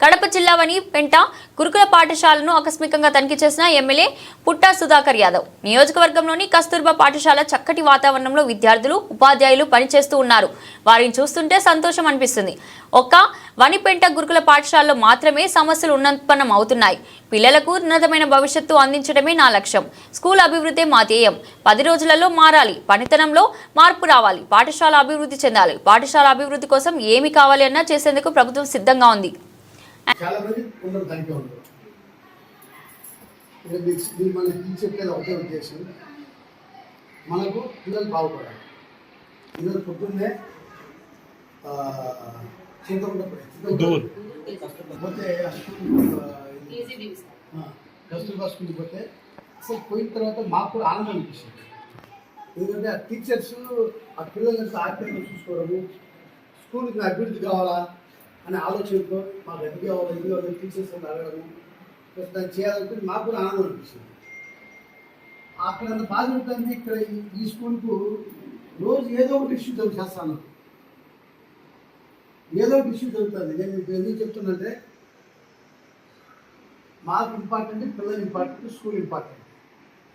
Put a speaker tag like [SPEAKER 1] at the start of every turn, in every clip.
[SPEAKER 1] కడప జిల్లాలోని పెంట గురుకుల పాఠశాలను ఆకస్మికంగా తనిఖీ చేసిన ఎమ్మెల్యే పుట్టా సుధాకర్ యాదవ్. నియోజకవర్గంలోని కస్తూర్బా పాఠశాల చక్కటి వాతావరణంలో విద్యార్థులు ఉపాధ్యాయులు పనిచేస్తూ ఉన్నారు. వారిని చూస్తుంటే సంతోషం అనిపిస్తుంది. ఒక్క వనిపెంట గురుకుల పాఠశాలలో మాత్రమే సమస్యలు ఉన్నత్పన్నం అవుతున్నాయి పిల్లలకు ఉన్నతమైన భవిష్యత్తు అందించడమే నా లక్ష్యం. స్కూల్ అభివృద్ధి మా ధ్యేయం. పది రోజులలో మారాలి. పనితనంలో మార్పు రావాలి. పాఠశాల అభివృద్ధి చెందాలి. పాఠశాల అభివృద్ధి కోసం ఏమి కావాలి అన్నా చేసేందుకు ప్రభుత్వం సిద్ధంగా ఉంది.
[SPEAKER 2] చాలా మంది ఉండరు దానికే ఉండరు మీరు ఒకటే ఉద్దేశం. మనకు పిల్లలు బాగుపడాలి. ఈరోజు పొద్దున్నే. పోతే ఆ స్కూల్, ఆ, ఆ, కస్తూర్బా స్కూల్కి పోతే అసలు పోయిన తర్వాత మాకు కూడా ఆనందం అనిపిస్తుంది. ఎందుకంటే ఆ టీచర్స్ ఆ పిల్లలంతా ఆప్యాయంగా చూసుకోవడము స్కూల్కి అభివృద్ధి కావాలా? అనే ఆలోచనతో మాకు అది వాళ్ళు ఎందుకు వాళ్ళు టీచర్స్ అడగడము దాన్ని చేయాలనుకుని మాకు కూడా ఆనందం అనిపిస్తుంది. అక్కడ అంత బాధ ఉంటుంది ఇక్కడ ఈ- స్కూల్కు రోజు ఏదో ఒకటి ఇష్యూ జరుగు చేస్తాను. ఏదో ఒకటి ఇష్యూ జరుగుతుంది. నేను మీకు ఎందుకు చెప్తున్నంటే మాకు ఇంపార్టెంట్ పిల్లలు ఇంపార్టెంట్ స్కూల్ ఇంపార్టెంట్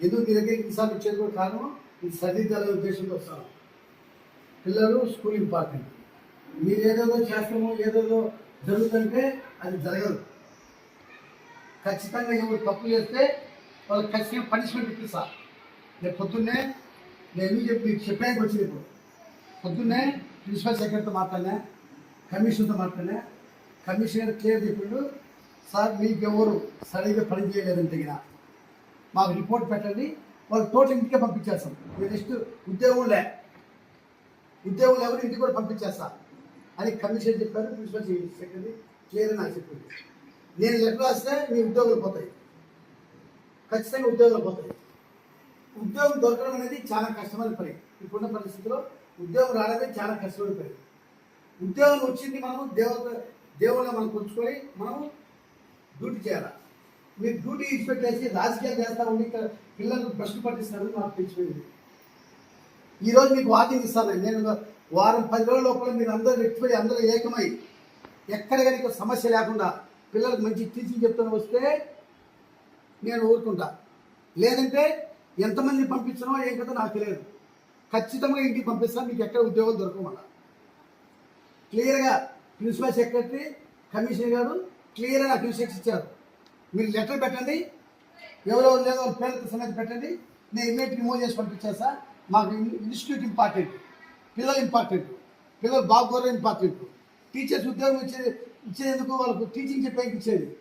[SPEAKER 2] ఎందుకు మీ దగ్గర ఈసారి వచ్చేది కూడా కారణం? ఇది సరిదిద్దాలనే ఉద్దేశంతో వస్తాను. పిల్లలు స్కూల్ ఇంపార్టెంట్ మీరు ఏదేదో చేస్తామో ఏదేదో జరుగుతుంటే అది జరగదు. ఖచ్చితంగా ఎవరు తప్పు చేస్తే వాళ్ళకి ఖచ్చితంగా పనిష్మెంట్ ఇప్పిస్తా నేను పొద్దున్నే నేను చెప్పి మీకు చెప్పడానికి వచ్చింది ఇప్పుడు. పొద్దున్నే ప్రిన్సిపల్ సెక్రటరీతో మాట్లాడినా కమిషన్తో మాట్లాడినా కమిషనర్ క్లియర్ చెప్పిండు సార్ మీకు ఎవరు సరిగ్గా పని చేయలేదని తగిన. మాకు రిపోర్ట్ పెట్టండి వాళ్ళు టోటల్ ఇంటికే పంపించేస్తాం. మీరు నెక్స్ట్ ఉద్యోగులే. ఉద్యోగులు ఎవరు ఇంటికి కూడా పంపించేస్తాను అని కమిషన్ చెప్పారు ప్రిన్సిపల్ సెక్రటరీ క్లియర్ నాకు చెప్పింది నేను లెటర్ రాస్తే మీ ఉద్యోగాలు పోతాయి. ఖచ్చితంగా ఉద్యోగాలు పోతాయి. ఉద్యోగం దొరకడం అనేది చాలా కష్టమైన పని. ఇప్పుడున్న పరిస్థితిలో ఉద్యోగం రావడమే చాలా కష్టమైన పని. ఉద్యోగం వచ్చింది మనం దేవత దేవుళ్ళ మనం పుచ్చుకొని మనం డ్యూటీ చేయాలి? మీరు డ్యూటీ ఇన్స్పెక్ట్ రాజకీయాలు చేస్తా ఉండి ఇక్కడ పిల్లలు భ్రష్టు పట్టిస్తారని నాకు తెలిసిపోయింది. ఈరోజు మీకు వాకింగ్ ఇస్తాను. నేను వారం పది రోజుల లోపల మీరు అందరూ వ్యక్తిపై అందరూ ఏకమై ఎక్కడ కనుక సమస్య లేకుండా పిల్లలకు మంచి టీచింగ్ చెప్తాను వస్తే నేను ఊరుకుంటా. లేదంటే ఎంతమంది పంపించనో ఏం కదా నాకు తెలియదు. ఖచ్చితంగా ఇంటికి పంపిస్తాను మీకు ఎక్కడ ఉద్యోగం దొరకమన్నా క్లియర్గా ప్రిన్సిపల్ సెక్రటరీ కమిషనర్ గారు క్లియర్గా నాకు ఇన్స్ట్రక్షన్ ఇచ్చారు. మీరు లెటర్ పెట్టండి ఎవరెవరు లేదో వాళ్ళ పేర్లతో సమేత పెట్టండి నేను ఇమీడియట్ రిమూవ్ చేసి పంపించేస్తా. మాకు ఇన్స్టిట్యూట్ ఇంపార్టెంట్ పిల్లలు ఇంపార్టెంట్ పిల్లలు బాగోరు ఇంపార్టెంట్ టీచర్స్ ఉద్యోగం ఇచ్చే ఇచ్చేందుకు వాళ్ళకు టీచింగ్ చెప్పేకి ఇచ్చేది.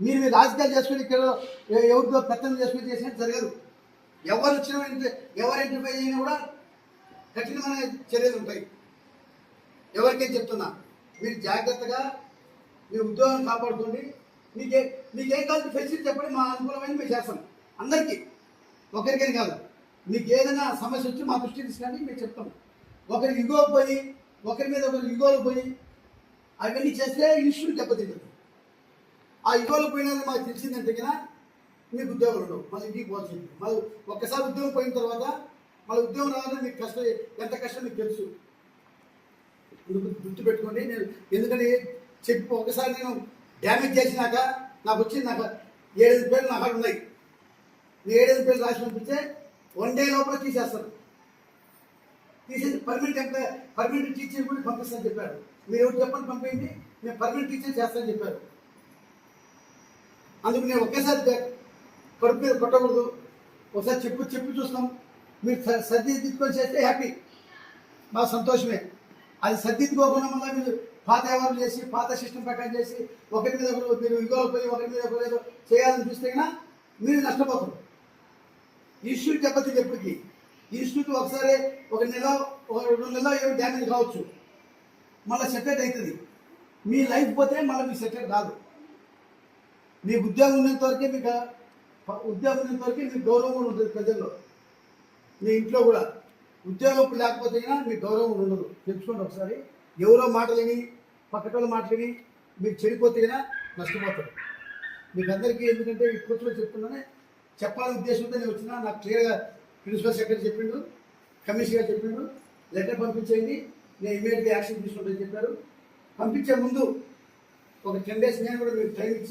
[SPEAKER 2] మీరు మీరు రాజకీయాలు చేసుకుని ఇక్కడ ఎవరితో పెత్తనం చేసుకుని చేసినా జరగదు. ఎవరు వచ్చిన ఎవరు ఎంట్రిఫై అయినా కూడా కఠినమైన చర్యలు ఉంటాయి. ఎవరికైనా చెప్తున్నా? మీరు జాగ్రత్తగా మీ ఉద్యోగం కాపాడుకోండి. మీకే మీకేం కావాలి ఫెసిలిటీ చెప్పండి. మా అనుకూలమైన మేము చేస్తాం. అందరికీ. ఒకరికని కాదు. మీకు ఏదైనా సమస్య వచ్చి మా దృష్టికి తీసుకురండి మేము చెప్తాం. ఒకరికి ఇగో పోయి ఒకరి మీద ఒకరికి ఇగోలు పోయి అవన్నీ చేస్తే ఇన్స్టిట్యూట్ దెబ్బతింటుంది ఆ ఇగోలు పోయినది మాకు తెలిసిందంటే కన్నా మీకు ఉద్యోగాలు ఉండవు. మళ్ళీ ఇంటికి పోవాల్సింది మళ్ళీ ఒక్కసారి ఉద్యోగం పోయిన తర్వాత మళ్ళీ ఉద్యోగం రావాలంటే మీకు కష్టం ఎంత కష్టం మీకు తెలుసు. గుర్తు పెట్టుకోండి. నేను ఎందుకంటే చెప్పి ఒకసారి నేను డ్యామేజ్ చేసినాక నాకు వచ్చింది నాకు ఏడైదు పేర్లు నా కాడ ఉన్నాయి. నేను ఏడైదు పేర్లు రాసి పంపిస్తే వన్ డే లోపల తీసేస్తాను తీసేసి పర్మనెంట్ ఎంప్లాయ్ పర్మనెంట్ టీచర్ కూడా పంపిస్తాను చెప్పారు. మీరు ఎవరు చెప్పండి పంపించండి నేను పర్మనెంట్ టీచర్ చేస్తానని చెప్పారు. అందుకు నేను ఒకేసారి కడుపు మీద కొట్టకూడదు. ఒకసారి చెప్పు చెప్పి చూస్తాం. మీరు సర్దిద్దుకొని చేస్తే హ్యాపీ మా సంతోషమే. అది సర్దిద్దుకోకుండా మళ్ళీ మీరు పాత వ్యవహారం చేసి పాత సిస్టమ్ ప్రకారం చేసి ఒకరి మీద ఒకరు మీరు ఇగోలు పోయి ఒకరి మీద ఒకరు చేయాలని చూస్తే కన్నా మీరు నష్టపోతారు. ఇష్యూ దెబ్బతింది ఎప్పటికీ ఇన్స్టిట్యూట్ ఒకసారి ఒక నెల ఒక రెండు నెలలో ఏమి డ్యామేజ్ కావచ్చు. మళ్ళీ సెటెట్ అవుతుంది మీ లైఫ్ పోతే మళ్ళీ మీకు సెటెట్ కాదు. మీకు ఉద్యోగం ఉన్నంత వరకే మీకు ఉద్యోగం ఉన్నంత వరకే మీకు గౌరవం కూడా ఉంటుంది ప్రజల్లో. మీ ఇంట్లో కూడా. ఉద్యోగం లేకపోతే అయినా మీకు గౌరవం ఉండదు. తెలుసుకోండి ఒకసారి. ఎవరో మాటలని పక్కటోళ్ళ మాటలేని మీరు చెడిపోతే అయినా నష్టపోతారు. మీకు అందరికీ ఎందుకంటే ఈ కూర్చొని చెప్తున్నానే చెప్పాలనే ఉద్దేశంతో నేను వచ్చినా నాకు క్లియర్గా ప్రిన్సిపల్ సెక్రటరీ చెప్పిండు కమిషన్ గారు చెప్పిండు లెటర్ పంపించేయండి నేను ఇమీడియట్గా యాక్షన్ తీసుకుంటానని చెప్పారు. పంపించే ముందు ఒక టెన్ డేస్ నేను కూడా మీకు టైం ఇచ్చి